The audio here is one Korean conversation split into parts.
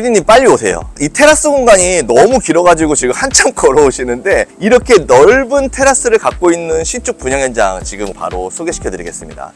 피디님 빨리 오세요. 이 테라스 공간이 너무 길어가지고 지금 한참 걸어오시는데 이렇게 넓은 테라스를 갖고 있는 신축 분양 현장 지금 바로 소개시켜드리겠습니다.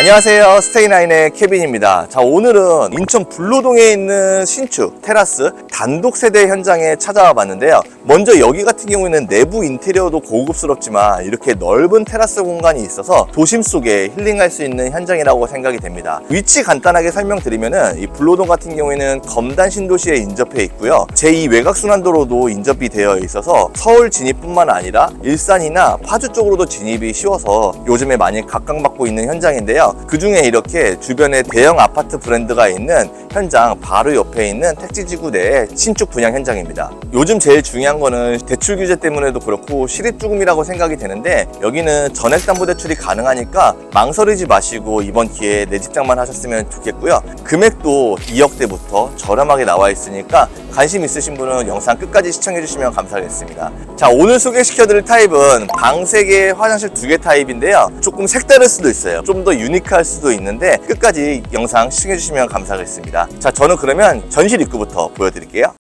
안녕하세요. 스테이나인의 케빈입니다. 자, 오늘은 인천 불로동에 있는 신축 테라스 단독 세대 현장에 찾아와 봤는데요. 먼저 여기 같은 경우에는 내부 인테리어도 고급스럽지만 이렇게 넓은 테라스 공간이 있어서 도심 속에 힐링할 수 있는 현장이라고 생각이 됩니다. 위치 간단하게 설명드리면은 이 불로동 같은 경우에는 검단 신도시에 인접해 있고요. 제2 외곽순환도로도 인접이 되어 있어서 서울 진입뿐만 아니라 일산이나 파주 쪽으로도 진입이 쉬워서 요즘에 많이 각광받고 있는 현장인데요. 그 중에 이렇게 주변에 대형 아파트 브랜드가 있는 현장 바로 옆에 있는 택지지구 내에 신축 분양 현장입니다. 요즘 제일 중요한 거는 대출 규제 때문에도 그렇고 실입 주금이라고 생각이 되는데 여기는 전액담보대출이 가능하니까 망설이지 마시고 이번 기회에 내 집장만 하셨으면 좋겠고요. 금액도 2억대부터 저렴하게 나와 있으니까 관심 있으신 분은 영상 끝까지 시청해 주시면 감사하겠습니다. 자, 오늘 소개시켜드릴 타입은 방 3개, 화장실 2개 타입인데요. 조금 색다를 수도 있어요. 좀 더 유니 크할 수도 있는데 끝까지 영상 시청해 주시면 감사하겠습니다. 자, 저는 그러면 전실 입구부터 보여드릴게요.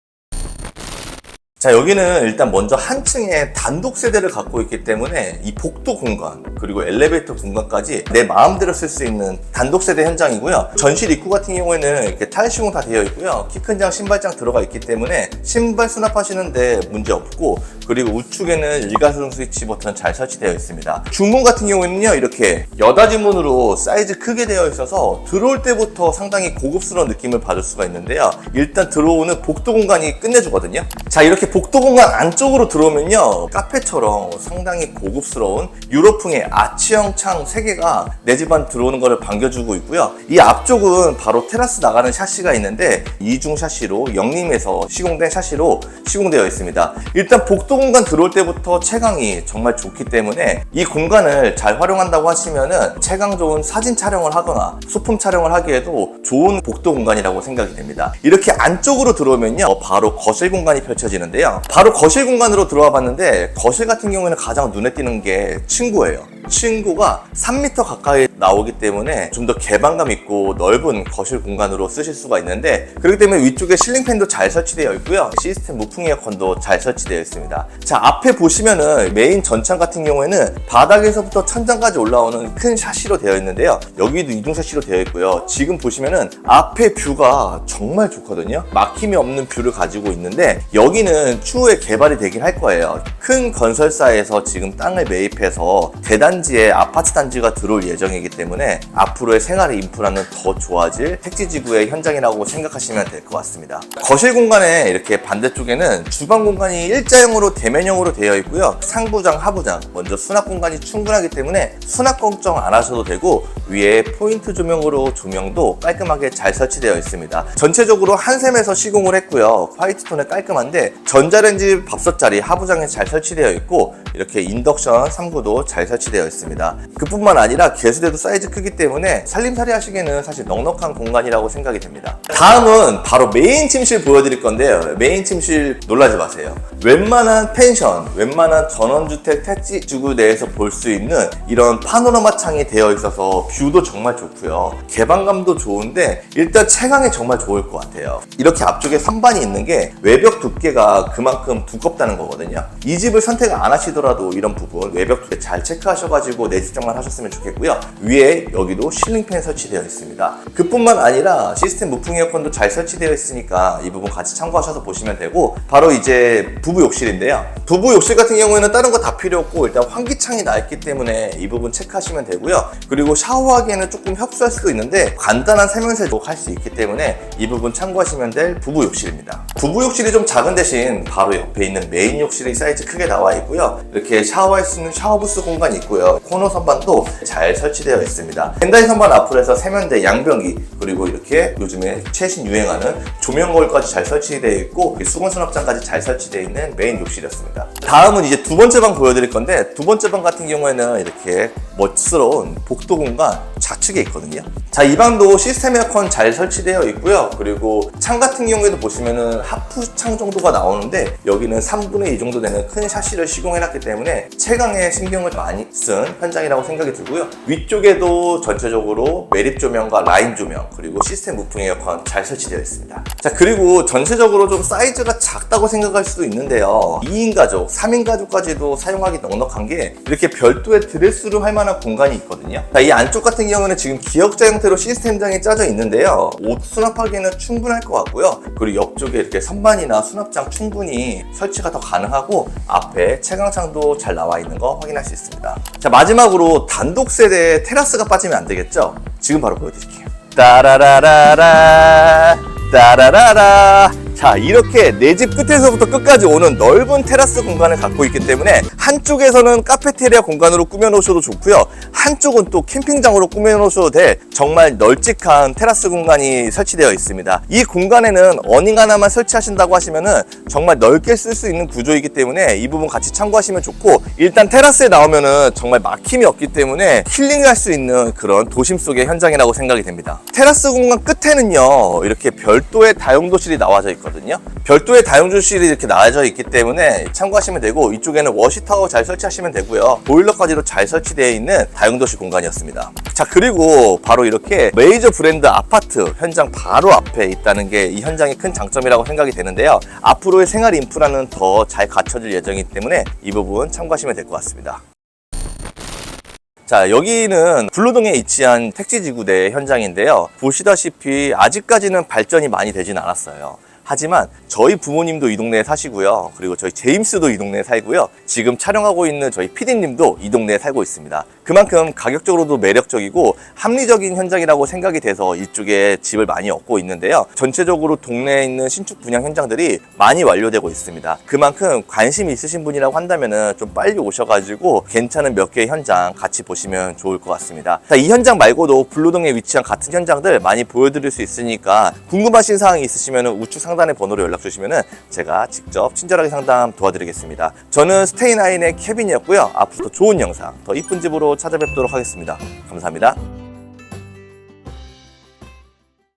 자 여기는 일단 먼저 한 층에 단독 세대를 갖고 있기 때문에 이 복도 공간 그리고 엘리베이터 공간까지 내 마음대로 쓸 수 있는 단독 세대 현장이고요 전실 입구 같은 경우에는 이렇게 타일 시공 다 되어 있고요 키 큰 장 신발장 들어가 있기 때문에 신발 수납하시는데 문제 없고 그리고 우측에는 일가스용 스위치 버튼 잘 설치되어 있습니다. 중문 같은 경우에는요 이렇게 여닫이 문으로 사이즈 크게 되어 있어서 들어올 때부터 상당히 고급스러운 느낌을 받을 수가 있는데요. 일단 들어오는 복도 공간이 끝내주거든요. 자 이렇게 복도 공간 안쪽으로 들어오면요 카페처럼 상당히 고급스러운 유로풍의 아치형 창 3개가 내 집 안 들어오는 것을 반겨주고 있고요. 이 앞쪽은 바로 테라스 나가는 샤시가 있는데 이중 샤시로 영림에서 시공된 샤시로 시공되어 있습니다. 일단 복도 공간 들어올 때부터 채광이 정말 좋기 때문에 이 공간을 잘 활용한다고 하시면은 채광 좋은 사진 촬영을 하거나 소품 촬영을 하기에도 좋은 복도 공간이라고 생각이 됩니다 이렇게 안쪽으로 들어오면요 바로 거실 공간이 펼쳐지는데요 바로 거실 공간으로 들어와 봤는데 거실 같은 경우에는 가장 눈에 띄는 게 층고예요. 층고가 3m 가까이 나오기 때문에 좀 더 개방감 있고 넓은 거실 공간으로 쓰실 수가 있는데 그렇기 때문에 위쪽에 실링팬도 잘 설치되어 있고요. 시스템 무풍 에어컨도 잘 설치되어 있습니다. 자 앞에 보시면은 메인 전창 같은 경우에는 바닥에서부터 천장까지 올라오는 큰 샤시로 되어 있는데요. 여기도 이중 샤시로 되어 있고요. 지금 보시면은 앞에 뷰가 정말 좋거든요. 막힘이 없는 뷰를 가지고 있는데 여기는 추후에 개발이 되긴 할 거예요. 큰 건설사에서 지금 땅을 매입해서 대단지에 아파트 단지가 들어올 예정이기 때문에 앞으로의 생활의 인프라는 더 좋아질 택지지구의 현장이라고 생각하시면 될 것 같습니다. 거실 공간에 이렇게 반대쪽에는 주방 공간이 일자형으로 대면형으로 되어 있고요. 상부장, 하부장, 먼저 수납 공간이 충분하기 때문에 수납 걱정 안 하셔도 되고 위에 포인트 조명으로 조명도 깔끔하게 잘 설치되어 있습니다. 전체적으로 한샘에서 시공을 했고요. 화이트 톤에 깔끔한데 전자레인지 밥솥 자리 하부장에 잘 설치되어 있고 이렇게 인덕션 3구도 잘 설치되어 있습니다. 그뿐만 아니라 개수대도 사이즈 크기 때문에 살림살이 하시기에는 사실 넉넉한 공간이라고 생각이 됩니다. 다음은 바로 메인 침실 보여드릴 건데요. 메인 침실 놀라지 마세요. 웬만한 펜션, 웬만한 전원주택 택지주구 내에서 볼 수 있는 이런 파노라마 창이 되어 있어서 뷰도 정말 좋고요. 개방감도 좋은데 일단 채광이 정말 좋을 것 같아요. 이렇게 앞쪽에 선반이 있는 게 외벽 두께가 그만큼 두껍다는 거거든요. 이 집을 선택 안 하시 더라도 이런 부분 외벽 두께 잘 체크하셔가지고 내집장만 하셨으면 좋겠고요. 위에 여기도 실링팬 설치되어 있습니다. 그뿐만 아니라 시스템 무풍 에어컨도 잘 설치되어 있으니까 이 부분 같이 참고하셔서 보시면 되고 바로 이제 부부 욕실인데요. 부부 욕실 같은 경우에는 다른 거 다 필요 없고 일단 환기창이 나 있기 때문에 이 부분 체크하시면 되고요. 그리고 샤워하기에는 조금 협소할 수도 있는데 간단한 세면세도 할 수 있기 때문에 이 부분 참고하시면 될 부부 욕실입니다. 부부 욕실이 좀 작은 대신 바로 옆에 있는 메인 욕실이 사이즈 크게 나와 있고요. 이렇게 샤워할 수 있는 샤워부스 공간이 있고요. 코너 선반도 잘 설치되어 있습니다. 벤다이 선반 앞으로 해서 세면대, 양변기 그리고 이렇게 요즘에 최신 유행하는 조명 거울까지 잘 설치되어 있고 수건 수납장까지 잘 설치되어 있는 메인 욕실이었습니다. 다음은 이제 두 번째 방 보여드릴 건데 두 번째 방 같은 경우에는 이렇게 멋스러운 복도 공간 좌측에 있거든요. 자, 이 방도 시스템 에어컨 잘 설치되어 있고요. 그리고 창 같은 경우에도 보시면은 하프 창 정도가 나오는데 여기는 3분의 2 정도 되는 큰 샤시를 시공해놨기 때문에 채광에 신경을 많이 쓴 현장이라고 생각이 들고요. 위쪽에도 전체적으로 매립 조명과 라인 조명 그리고 시스템 무풍 에어컨 잘 설치되어 있습니다. 자 그리고 전체적으로 좀 사이즈가 작다고 생각할 수도 있는데요. 2인 가족, 3인 가족까지도 사용하기 넉넉한 게 이렇게 별도의 드레스룸 할 만한 공간이 있거든요. 자, 이 안쪽 같은 경우 는 지금 기역자 형태로 시스템장이 짜져 있는데요. 옷 수납하기에는 충분할 것 같고요. 그리고 옆쪽에 이렇게 선반이나 수납장 충분히 설치가 더 가능하고 앞에 채광창도 잘 나와 있는 거 확인할 수 있습니다. 자 마지막으로 단독 세대에 테라스가 빠지면 안 되겠죠? 지금 바로 보여드릴게요. 따라라라라 따라라라 자 이렇게 내 집 끝에서부터 끝까지 오는 넓은 테라스 공간을 갖고 있기 때문에 한쪽에서는 카페테리아 공간으로 꾸며 놓으셔도 좋고요. 한쪽은 또 캠핑장으로 꾸며 놓으셔도 될 정말 널찍한 테라스 공간이 설치되어 있습니다. 이 공간에는 어닝 하나만 설치하신다고 하시면은 정말 넓게 쓸 수 있는 구조이기 때문에 이 부분 같이 참고하시면 좋고 일단 테라스에 나오면은 정말 막힘이 없기 때문에 힐링할 수 있는 그런 도심 속의 현장이라고 생각이 됩니다. 테라스 공간 끝에는요 이렇게 별도의 다용도실이 나와져 있거든요 별도의 다용도실이 이렇게 나와져 있기 때문에 참고하시면 되고 이쪽에는 워시타워 잘 설치하시면 되고요. 보일러까지도 잘 설치되어 있는 다용도실 공간이었습니다. 자 그리고 바로 이렇게 메이저 브랜드 아파트 현장 바로 앞에 있다는 게 이 현장의 큰 장점이라고 생각이 되는데요. 앞으로의 생활 인프라는 더 잘 갖춰질 예정이기 때문에 이 부분 참고하시면 될 것 같습니다. 자, 여기는 불로동에 위치한 택지지구대 현장인데요. 보시다시피 아직까지는 발전이 많이 되진 않았어요. 하지만 저희 부모님도 이 동네에 사시고요. 그리고 저희 제임스도 이 동네에 살고요. 지금 촬영하고 있는 저희 피디님도 이 동네에 살고 있습니다. 그만큼 가격적으로도 매력적이고 합리적인 현장이라고 생각이 돼서 이쪽에 집을 많이 얻고 있는데요. 전체적으로 동네에 있는 신축 분양 현장들이 많이 완료되고 있습니다. 그만큼 관심이 있으신 분이라고 한다면은 좀 빨리 오셔가지고 괜찮은 몇 개의 현장 같이 보시면 좋을 것 같습니다. 자, 이 현장 말고도 블루동에 위치한 같은 현장들 많이 보여드릴 수 있으니까 궁금하신 사항이 있으시면 우측 상단의 번호로 연락 주시면은 제가 직접 친절하게 상담 도와드리겠습니다. 저는 스테이나인의 케빈이었고요. 앞으로 더 좋은 영상, 더 이쁜 집으로 찾아뵙도록 하겠습니다. 감사합니다.